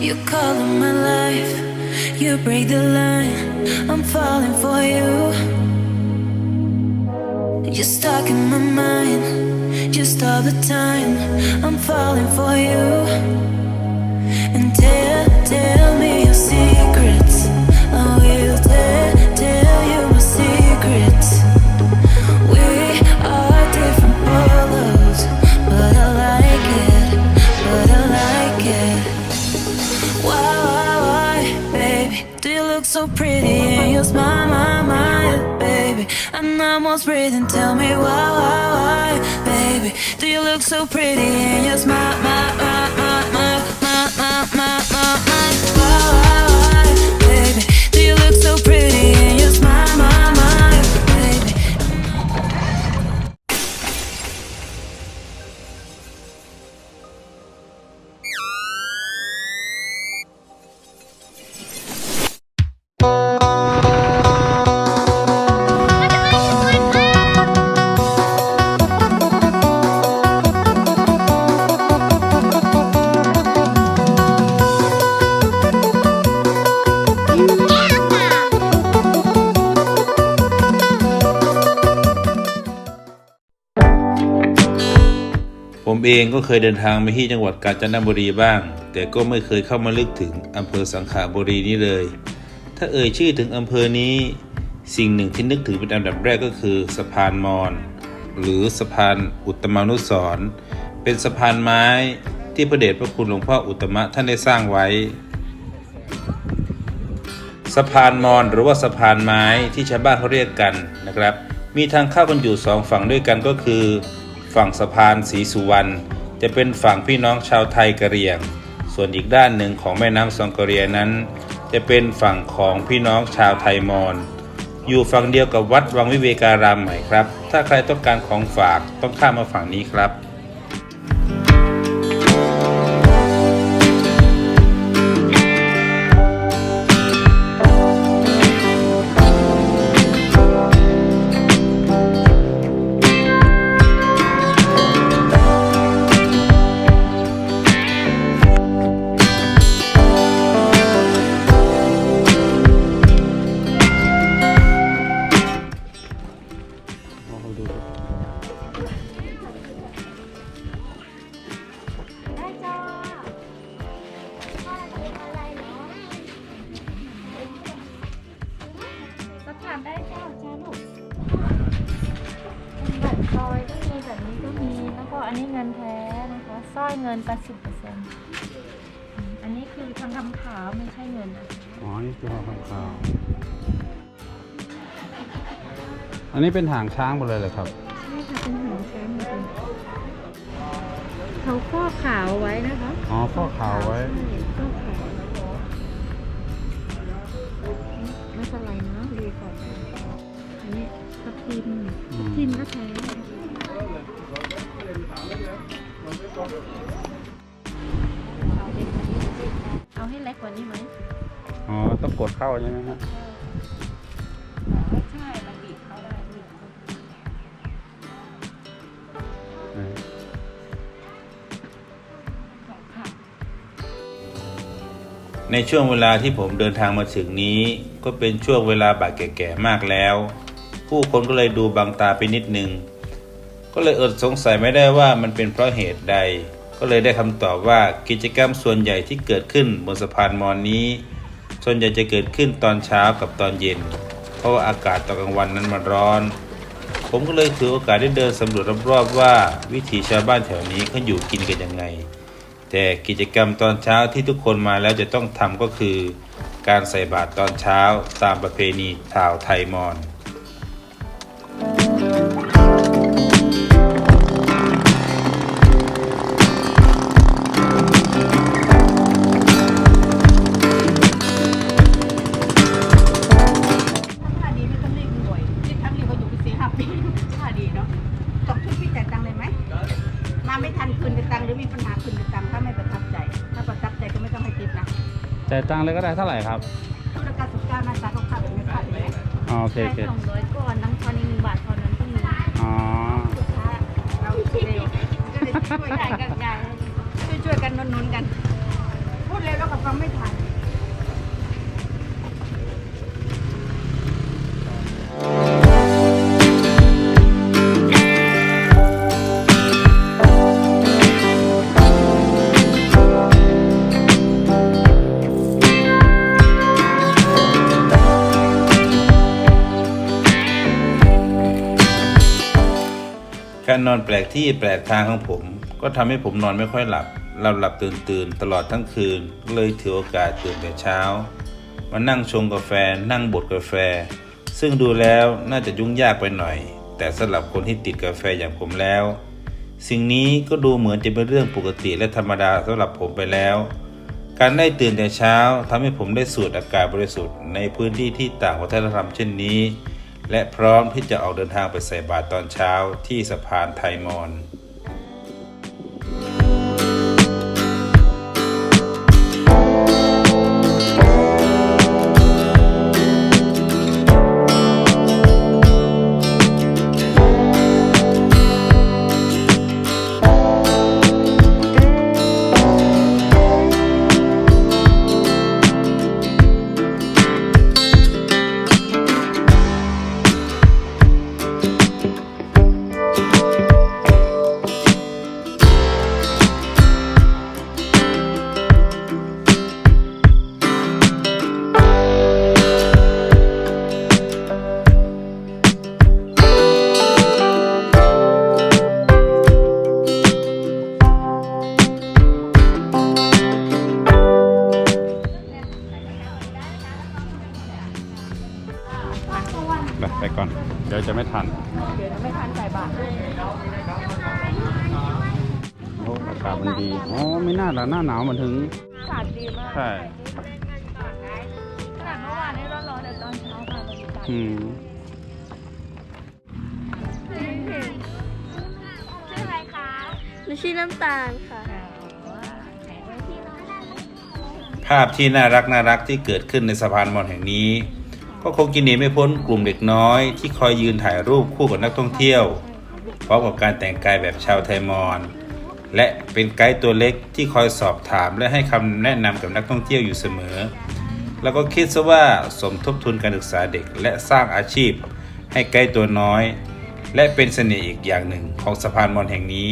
You call in my life, you break the line. I'm falling for you. You're stuck in my mind, just all the time. I'm falling for you. And tell, tell me your secrets. I will tell baby? I'm almost breathing. Tell me why, why, why, baby? Do you look so pretty and you smile, my, my, my, my, my, my, my, my, my? Why, why, why, baby? Do you look so pretty ผมเองก็เคยเดินทางไปที่จังหวัดกาญจนบุรีบ้าง แต่ก็ไม่เคยเข้ามาลึกถึงอำเภอสังขบุรีนี้เลย ถ้าเอ่ยชื่อถึงอำเภอนี้ สิ่งหนึ่งที่นึกถึงเป็นอันดับแรกก็คือสะพานมอญหรือสะพานอุตมานุสรเป็นสะพานไม้ที่พระเดชพระคุณหลวงพ่ออุตมะท่านได้สร้างไว้ สะพานมอญหรือว่าสะพานไม้ที่ชาวบ้านเขาเรียกกันนะครับ มีทางเข้ากันอยู่สองฝั่งด้วยกันก็คือ ฝั่งสะพานศรีสุวรรณจะเป็นฝั่งพี่น้องชาวไทยกะเหรี่ยง ส่วนอีกด้านหนึ่งของแม่น้ำซองกะเรียนั้น จะเป็นฝั่งของพี่น้องชาวไทยมอญอยู่ฝั่งเดียวกับวัดวังวิเวการามใหม่ครับ ถ้าใครต้องการของฝากต้องข้ามมาฝั่งนี้ครับ อันนี้เงินแท้นะคะสร้อยเงิน80เปอร์เซ็นต์อันนี้คือทางคำขาวไม่ใช่เงินนะอ๋อ นี่คือหอคำขาว อันนี้เป็นหางช้างหมดเลยเหรอครับ ใช่ค่ะเป็นหัวแชมป์เลยเขาฟอกขาวไว้นะคะอ๋อฟอกขาวไว้ใช่ฟอกขาวไม่เป็นไรนะดีกว่าอันนี้ทับทิมอืมทับทิมก็แท้ เอาให้เล็กกว่านี้ไหมอ๋อ ต้องกดเข้าใช่ไหมฮะใช่มันบีบเข้าได้บีบเข้าได้ไหนสองค่ะในช่วงเวลาที่ผมเดินทางมาถึงนี้ ก็เป็นช่วงเวลาบ่ายแก่ๆมากแล้ว ผู้คนก็เลยดูบางตาไปนิดนึง ก็เลยอดสงสัยไม่ได้ว่ามันเป็นเพราะเหตุใด ก็เลยได้คำตอบว่ากิจกรรมส่วนใหญ่ที่เกิดขึ้นบนสะพานมอนนี้ ส่วนใหญ่จะเกิดขึ้นตอนเช้ากับตอนเย็น เพราะว่าอากาศตอนกลางวันนั้นมันร้อน ผมก็เลยถือโอกาสได้เดินสำรวจรอบๆว่า วิถีชาวบ้านแถวนี้เขาอยู่กินกันยังไง แต่กิจกรรมตอนเช้าที่ทุกคนมาแล้วจะต้องทำก็คือ การใส่บาตรตอนเช้าตามประเพณีชาวไทยมอญ ตังค์เลยก็ได้เท่าไหร่ครับธุรการสุดการมาสาขาขาดแบบไม่ขาดเลยนะอ๋อโอเคโอเคสองร้อยก่อนน้ำตอนนี้หนึ่งบาทเท่านั้นก็มีอ๋อลูกค้าเราเร็วก็เลยช่วยจ่ากัยนกับยายช่วยช่วยๆกันหนุนๆกัน พูดเร็วแล้วก็ฟังเราไม่ทัน นอนแปลกที่แปลกทางของผม ก็ทำให้ผมนอนไม่ค่อยหลับหลับหลับตื่นตื่นตลอดทั้งคืนเลยถือโอกาสตื่นแต่เช้า มานั่งชงกาแฟนั่งบดกาแฟ ซึ่งดูแล้วน่าจะยุ่งยากไปหน่อย แต่สำหรับคนที่ติดกาแฟอย่างผมแล้ว สิ่งนี้ก็ดูเหมือนจะเป็นเรื่องปกติและธรรมดาสำหรับผมไปแล้ว การได้ตื่นแต่เช้าทำให้ผมได้สูดอากาศบริสุทธิ์ในพื้นที่ที่ต่างวัฒนธรรมเช่นนี้ และพร้อมที่จะออกเดินทางไปใส่บาตรตอนเช้าที่สะพานไทยมอน เดี๋ยวจะไม่ทัน เดี๋ยวไม่ทันใส่บาตรโอ้อากาศมันดี อ๋อ ไม่น่าละหน้าหนาวมันถึง อากาศดีมากใช่ ขนาดเมื่อวานนี้ร้อนๆแต่ตอนเช้ามาบรรยากาศอืม ชื่ออะไรคะหนูชื่อน้ำตาลค่ะ ภาพที่น่ารักน่ารักที่เกิดขึ้นในสะพานมอญแห่งนี้ ก็คงกินหนีไม่พ้นกลุ่มเด็กน้อย ที่คอยยืนถ่ายรูปคู่กับนักท่องเที่ยวพร้อมกับการแต่งกายแบบชาวไทยมอญและเป็นไกด์ตัวเล็กที่คอยสอบถามและให้คำแนะนำกับนักท่องเที่ยวอยู่เสมอ แล้วก็คิดซะว่าสมทบทุนการศึกษาเด็กและสร้างอาชีพ ให้ไกด์ตัวน้อย และเป็นเสน่ห์อีกอย่างหนึ่งของสะพานมอญแห่งนี้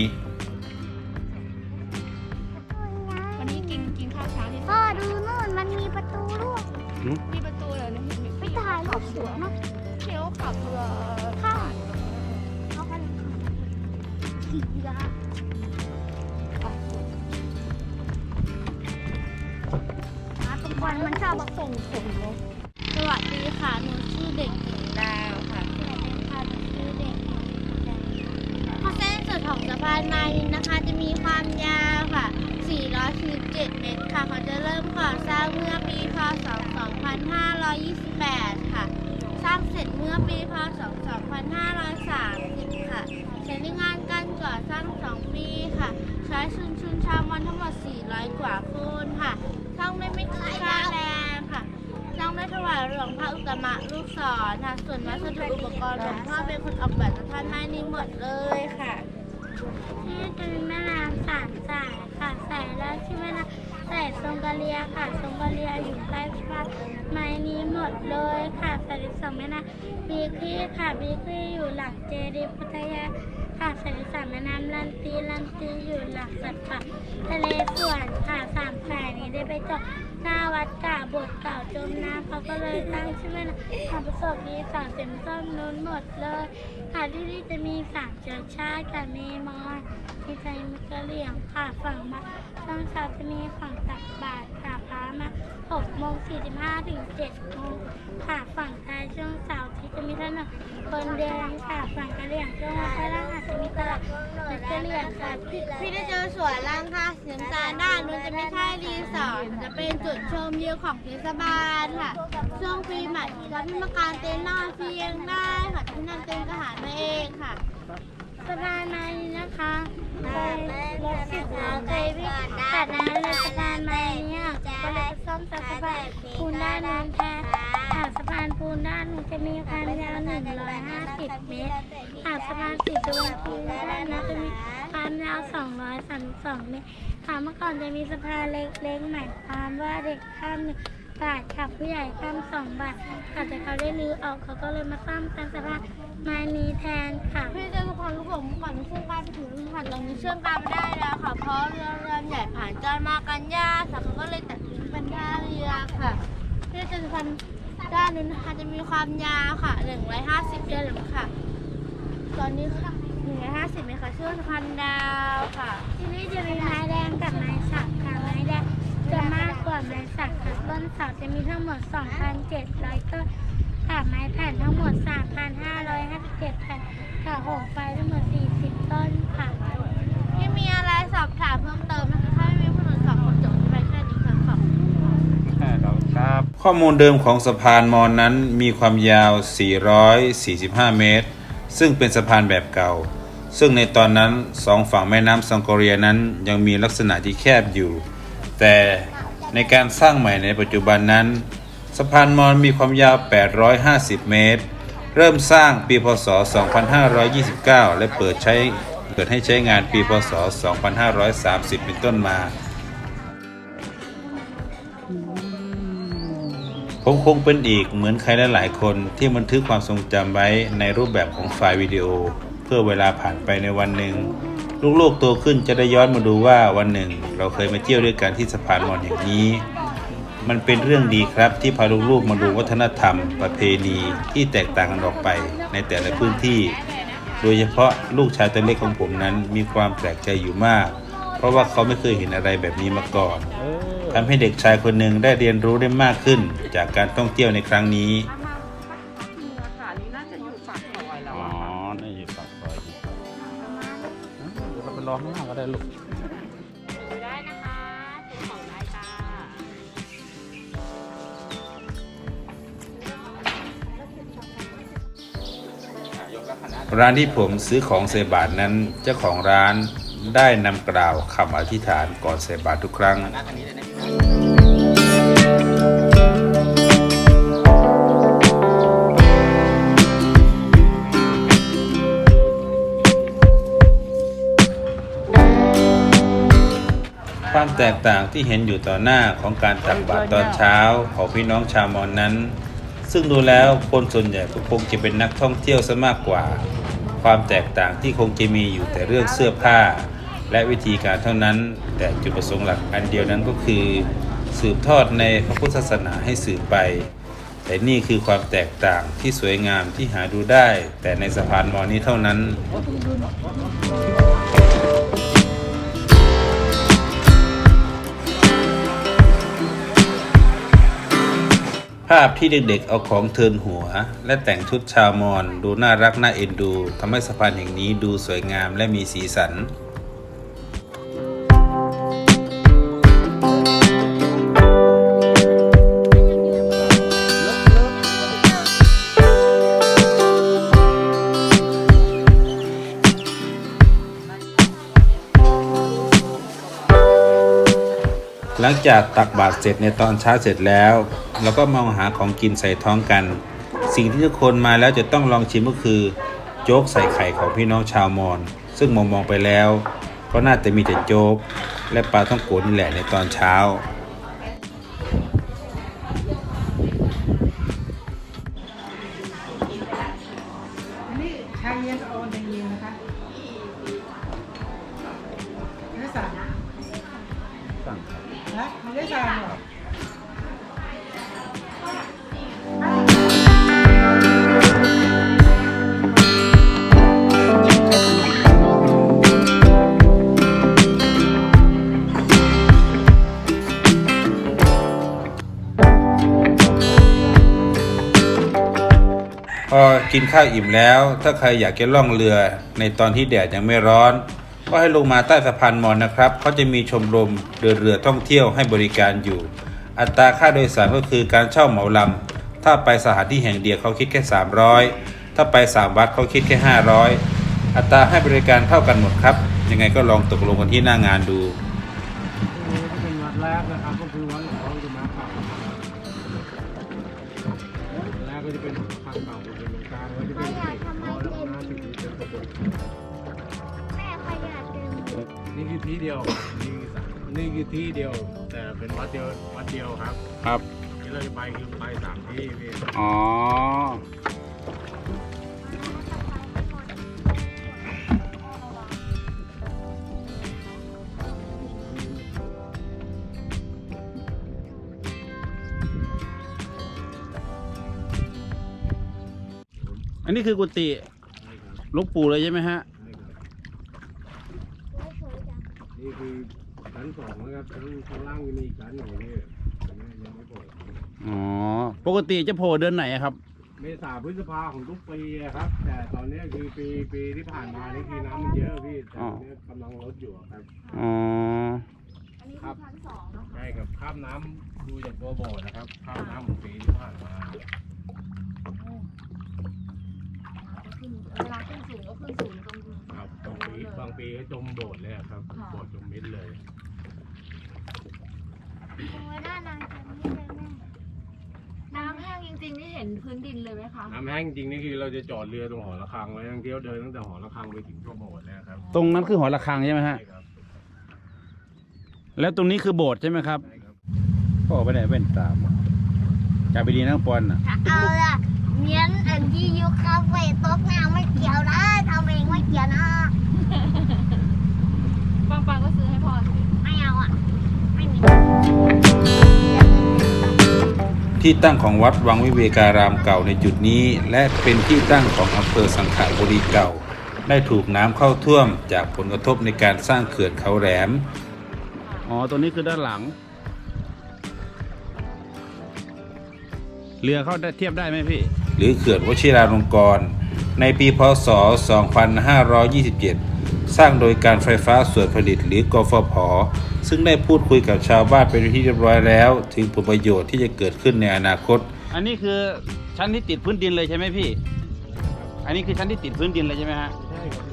447เมตรค่ะ เขาจะเริ่มก่อสร้างเมื่อปีพศ 2528 ค่ะ สร้างเสร็จเมื่อปีพศ 2530 ค่ะใช้ในงานการก่อสร้าง 2 ปีค่ะ ใช้ชุนชุนชาวมันทั้งหมด 400 กว่าคนค่ะสร้างไม่ไม่ถึงค่าแรงค่ะสร้างได้ถวายหลวงพระอุตตมะลูกศรค่ะ ส่วนวัสดุอุปกรณ์หลวงพ่อเป็นคนออกแบบสะพานไม้นี้หมดเลยค่ะ นี่จะมีแม่น้ำสามสายค่ะสาย แรกชื่อแม่น้ำสายทรงกะเลียค่ะทรงกะเลียอยู่ใต้สะพาไม้นี้หมดเลยค่ะสายสองแม่น้ำบีคลีค่ะบีคลีอยู่หลังเจดีย์พัทยาค่ะสายสามแม่น้ำลันตีลันตีอยู่หลังสัตว์ป่าทะเลส่วนค่ะสามสายนี้ได้ไปจอดหน้าวัดกาบทเก่าจมน้ำเขาก็เลยตั้งชื่อแม่น้ำความประสบดีสามเต็มต้นนู้นหมดเลย ค่ะที่นี่จะมีสามเชื้อชาติกับเมมอน มีไทยมิกะเหลี่ยงค่ะฝั่งมาช่วงเช้าจะมีฝั่งตักบาตรค่ะพระมา6โมง45ถึง7โมงค่ะฝั่งไทยช่วงเสาร์ที่จะมีถนนคนเดินค่ะฝั่งกะเหลี่ยงช่วงวันพฤหัสจะมีตลาดนักกะเหลี่ยงค่ะพี่พี่ได้เจอสวนล่างค่ะสีน้ำตาลด้านนู้นจะไม่ใช่รีสอร์ทจะเป็นจุดชมวิวของเทศบาลค่ะ ช่วงปีใหม่ที่เราพี่มาการเต็นท์นอนฟรีเองได้ค่ะที่นั่นเต็นท์ก็หามาเองค่ะสะพานไม้นี้นะคะ รถสิบล้อเคยวิ่งตัดน้ำเลยสะพานไม้นี้อะก็เลยไปซ่อมสะพานปูนด้านนู้นแทนค่ะสะพานปูนด้านนู้นจะมีความยาว150เมตรค่ะสะพานสีดวงปูนด้านนั้นจะมีความยาว232เมตรค่ะเมื่อก่อนจะมีสะพานเล็กๆหมายความว่าเด็กข้ามหนึ่งบาทค่ะผู้ใหญ่ข้ามสองบาทค่ะแต่เขาได้รื้อออกเขาก็เลยมาสร้างสะพาน ไม้นี้แทนค่ะ พี่เจ้าทุกคนลูกผมก่อนเชื่อมการไปถึงผ่านตรงนี้เชื่อมการไม่ได้แล้วค่ะ เพราะเรือเรือนใหญ่ผ่านจอนมากันยากค่ะเขาก็เลยตัดสินเป็นท่าเรือค่ะ พี่เจ้าทุกคนด้านนู้นนะคะจะมีความยาวค่ะ150เดือนค่ะ ตอนนี้ค่ะ150เมตรค่ะชื่อสะพานดาวค่ะ ที่นี่จะมีไม้แดงกับไม้สักค่ะไม้แดงจะมากกว่าไม้สักค่ะต้นเสาจะมีทั้งหมด 2,700ต้น ค่ะไม้แผ่นทั้งหมด 3,557แผ่นค่ะหมไฟทั้งหมด 40 ต้นค่ะพี่มีอะไรสอบถามเพิ่มเติมนะคะถ้าไม่มีผู้หนุนสองคนจบไปแค่นี้ค่ะขอบคุณครับ ข้อมูลเดิมของสะพานมอนนั้นมีความยาว 445 เมตร ซึ่งเป็นสะพานแบบเก่า ซึ่งในตอนนั้นสองฝั่งแม่น้ำซังกอเรียนั้นยังมีลักษณะที่แคบอยู่ แต่ในการสร้างใหม่ในปัจจุบันนั้น สะพานมอนมีความยาว 850 เมตร เริ่มสร้างปีพศ 2529 และเปิดใช้เปิดให้ใช้งานปีพศ 2530 เป็นต้นมา ผมคงเป็นอีกเหมือนใครหลายๆคนที่บันทึกความทรงจำไว้ในรูปแบบของไฟล์วิดีโอ เพื่อเวลาผ่านไปในวันหนึ่ง ลูกๆโตขึ้นจะได้ย้อนมาดูว่าวันหนึ่ง เราเคยมาเที่ยวด้วยกันที่สะพานมอญแห่งนี้ มันเป็นเรื่องดีครับที่พาลูกๆมาดูวัฒนธรรม ประเพณีที่แตกต่างกันออกไปในแต่ละพื้นที่ โดยเฉพาะลูกชายตัวเล็กของผมนั้นมีความแปลกใจอยู่มาก เพราะว่าเขาไม่เคยเห็นอะไรแบบนี้มาก่อนเออทำให้เด็กชายคนหนึ่งได้เรียนรู้ได้มากขึ้น จากการท่องเที่ยวในครั้งนี้อ๋อนี่อยู่ปากซอยดีเดี๋ยวเราไปรอข้างล่างก็ได้ลูก ร้านที่ผมซื้อของใส่บาทนั้นเจ้าของร้านได้นำกล่าวคำอธิษฐานก่อนใส่บาททุกครั้ง ความแตกต่างที่เห็นอยู่ต่อหน้าของการตักบาตรตอนเช้าของพี่น้องชาวมอญนั้นซึ่งดูแล้วคนส่วนใหญ่ก็คงจะเป็นนักท่องเที่ยวซะมากกว่า ความแตกต่างที่คงจะมีอยู่แต่เรื่องเสื้อผ้า และวิธีการเท่านั้น แต่จุดประสงค์หลักอันเดียวนั้นก็คือ สืบทอดในพระพุทธศาสนาให้สืบไป แต่นี่คือความแตกต่างที่สวยงามที่หาดูได้ แต่ในสะพานมอนี้เท่านั้น ภาพที่เด็กๆเอาของเทินหัว และแต่งชุดชาวมอญดูน่ารักน่าเอ็นดูทำให้สะพานแห่งนี้ดูสวยงามและมีสีสัน จากตักบาตรเสร็จในตอนเช้าเสร็จแล้วเราก็มองหาของกินใส่ท้องกัน สิ่งที่ทุกคนมาแล้วจะต้องลองชิมก็คือ โจ๊กใส่ไข่ของพี่น้องชาวมอญซึ่งมองมองไปแล้ว ก็น่าจะมีแต่โจ๊กและปลาท่องโกนี่แหละในตอนเช้า ข้าวอิ่มแล้ว ถ้าใครอยากจะล่องเรือในตอนที่แดดยังไม่ร้อน ก็ให้ลงมาใต้สะพานมอญนะครับเขาจะมีชมรมเดินเรือท่องเที่ยวให้บริการอยู่ อัตราค่าโดยสารก็คือการเช่าเหมาลำถ้าไปสถานที่แห่งเดียวเขาคิดแค่ 300 ถ้าไปสามวัดเขาคิดแค่ 500 อัตราให้บริการเท่ากันหมดครับ ยังไงก็ลองตกลงกันที่หน้างานดู เป็นวัดแรกนะครับก็คือวัด ดียวนี่คือสามนี่คือที่เดียว แต่เป็นวัดเดียววัดเดียวครับครับ ที่เราจะไปคือไปสามที่พี่อ๋อ อันนี้คือกุฏิหลูกปู่เลยใช่ไหมฮะ นี่ คือชั้นสองนะครับชั้นข้างล่างยังมีอีกชั้นหนึ่งนี่ยังไม่ยังไม่โผล่อ๋อ ปกติจะโผล่เดือนไหนอะครับ เมษาพฤษภาของทุกปีอะครับ แต่ตอนนี้คือปีปีที่ผ่านมานี่คือน้ำมันเยอะพี่แต่อ๋อตอนนี้กำลังลดอยู่ครับ อ๋อครับใช่ครับข้ามน้ำดูจากตัวโบสถ์นะครับข้ามน้ำของปีที่ผ่านมา เวลาขึ้นสูงก็ขึ้นสูงตรง ครับบางปีบางปีก็จมโบสถ์เลยอะครับโบสถ์จมมิดเลย น้ำแห้งจ ริงๆนี่เห็นพื้นดินเลยไหมคะน้ำแห้งจริงนี่คือเราจะจอดเรือตรงหอระฆังไว้ทั้งเที่ยวเดินตั้งแต่หอระฆังไปถึงตัวโบสถ์เลยครับตรงนั้นคือหอระฆังใช่ไหมฮะ ใช่ครับแล้วตรงนี้คือโบสถ์ใช่ไหมครับใช่ครับพ่อไปไหนแว่นตาบ่จะไปดีนะปอนอะ เอาละเมียนอันที่อยูคาเฟ่โต๊ะงานไม่เกี่ยวนะทำเองไม่เกี่ยวนะ ปังปังก็ซื้อให้พ่อสิ ที่ตั้งของวัดวังวิเวการามเก่าในจุดนี้ และเป็นที่ตั้งของอำเภอสังขบุรีเก่า ได้ถูกน้ำเข้าท่วมจากผลกระทบในการสร้างเขื่อนเขาแหลม อ๋อ ตัวนี้คือด้านหลัง เรือเข้าได้เทียบได้ไหมพี่ หรือเขื่อนวชิราลงกรณ์ในปีพศ 2527 สร้างโดยการไฟฟ้าส่วนผลิตหรือกฟผ ซึ่งได้พูดคุยกับชาวบ้านเป็นที่เรียบร้อยแล้ว ถึงผลประโยชน์ที่จะเกิดขึ้นในอนาคต อันนี้คือชั้นที่ติดพื้นดินเลยใช่ไหมพี่ อันนี้คือชั้นที่ติดพื้นดินเลยใช่ไหมฮะใช่ครับ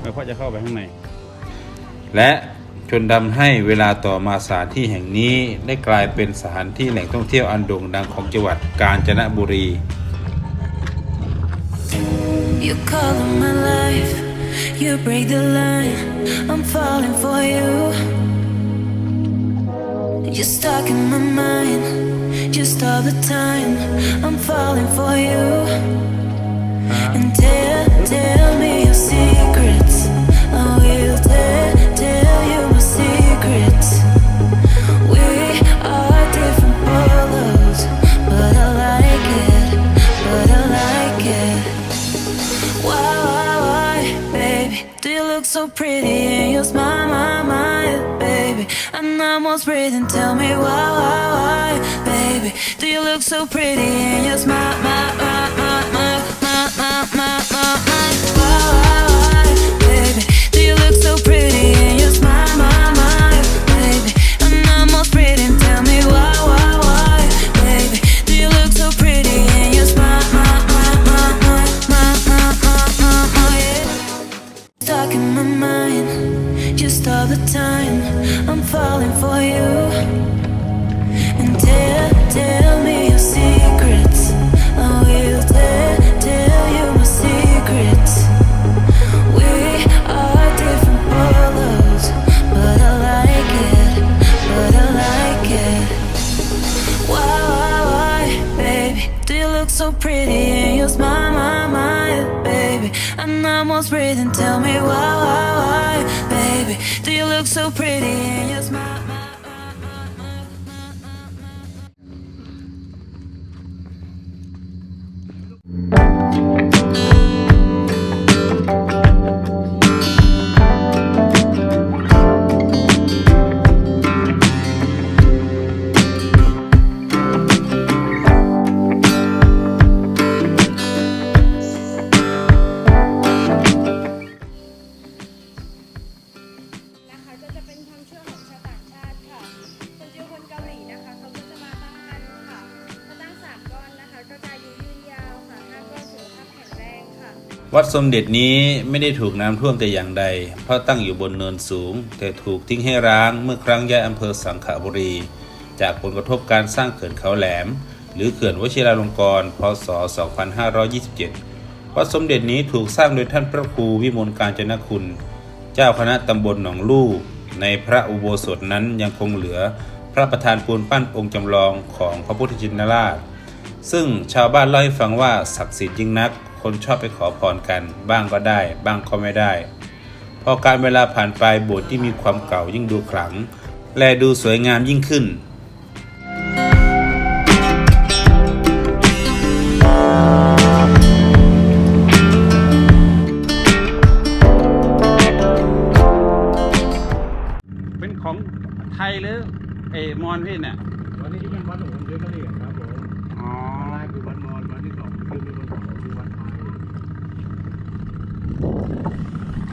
ไม่พ่อจะเข้าไปข้างใน และจนทำให้เวลาต่อมาสถานที่แห่งนี้ได้กลายเป็นสถานที่แหล่งท่องเที่ยวอันโด่งดังของจังหวัดกาญจนบุรี You color my life, you break the line. I'm falling for you. You're stuck in my mind, just all the time. I'm falling for you. And tell, tell me your secrets. I will tell, tell you my secrets. So pretty in your smile, my, my, baby? I'm almost breathing. Tell me why, why, why, baby? Do you look so pretty in your smile, my, my, my, my, my, my, my, my, my? Why, why, why, baby? Do you look so pretty in your smile, my, my, just all the time. I'm falling for you. And tell, tell me your secrets. I will tell, tell you my secrets. We are different colors, but I like it, but I like it. Why, why, why, baby? Do you look so pretty in your smile, my, my, baby? I'm almost breathing. Tell me why, why, why, baby? Do you look so pretty in your smile? วัดสมเด็จนี้ไม่ได้ถูกน้ำท่วมแต่อย่างใด เพราะตั้งอยู่บนเนินสูง แต่ถูกทิ้งให้ร้างเมื่อครั้งย้ายอำเภอสังขบุรี จากผลกระทบการสร้างเขื่อนเขาแหลม หรือเขื่อนวชิราลงกรณ์พศ 2527 วัดสมเด็จนี้ถูกสร้างโดยท่านพระครูวิมลการจนคุณ เจ้าคณะตำบลหนองลู่ในพระอุโบสถนั้นยังคงเหลือพระประธานปูนปั้นองค์จำลองของพระพุทธชินราช ซึ่งชาวบ้านเล่าให้ฟังว่าศักดิ์สิทธิ์ยิ่งนัก คนชอบไปขอพรกัน บ้างก็ได้ บ้างก็ไม่ได้ พอการเวลาผ่านไปโบสถ์ที่มีความเก่ายิ่งดูขลัง และดูสวยงามยิ่งขึ้น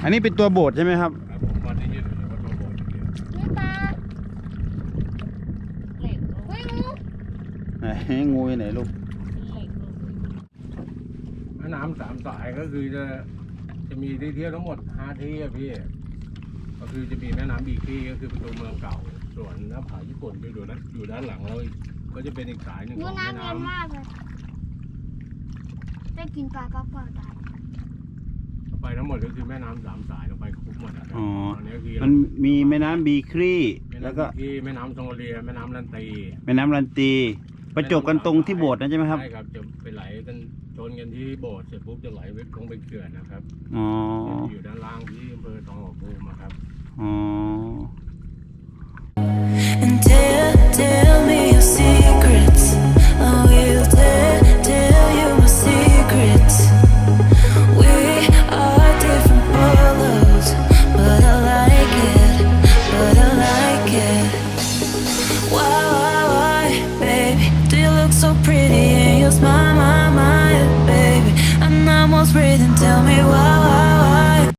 อันนี้เป็นตัวโบสถ์ใช่ไหมครับครับผมวัดนี้ยึดถือวัดตัวโบสถ์อย่างเดียวนี่ตาเฮ้ยงูไหนงูอยู่ไหนลูกแม่น้ำสามสายก็คือจะจะมีที่เที่ยวทั้งหมดห้าที่อะพี่ ก็คือจะมีแม่น้ำบีคีก็คือประตูเมืองเก่า ส่วนหน้าผาญี่ปุ่นก็อยู่ด้านอยู่ด้านหลังเราอีกก็จะเป็นอีกสายหนึ่งงูของแม่น้ำเย็นน้ำมากเลย ได้กินปลาก็ปลาได้ ไปทั้งหมดก็คือแม่น้ำสามสายลงไปครบหมดะครับอ๋อ ตอนนี้คมันมีแม่น้ำบีครีแล้วก็ที่แม่น้ำทองเรียแม่น้ำลันตีแม่น้ำลันตี ประจบกันตรงที่โบสถ์นะใช่ไหมครับ ใช่ครับจะไปไหลกันชนกันที่โบสถ์เสร็จปุ๊บจะไหลไปลงไปเขื่อนนะครับอ๋ออยู่ด้านล่างที่อำเภอตองหอกบูมอะครับ อ๋อ And tell, tell me your secret.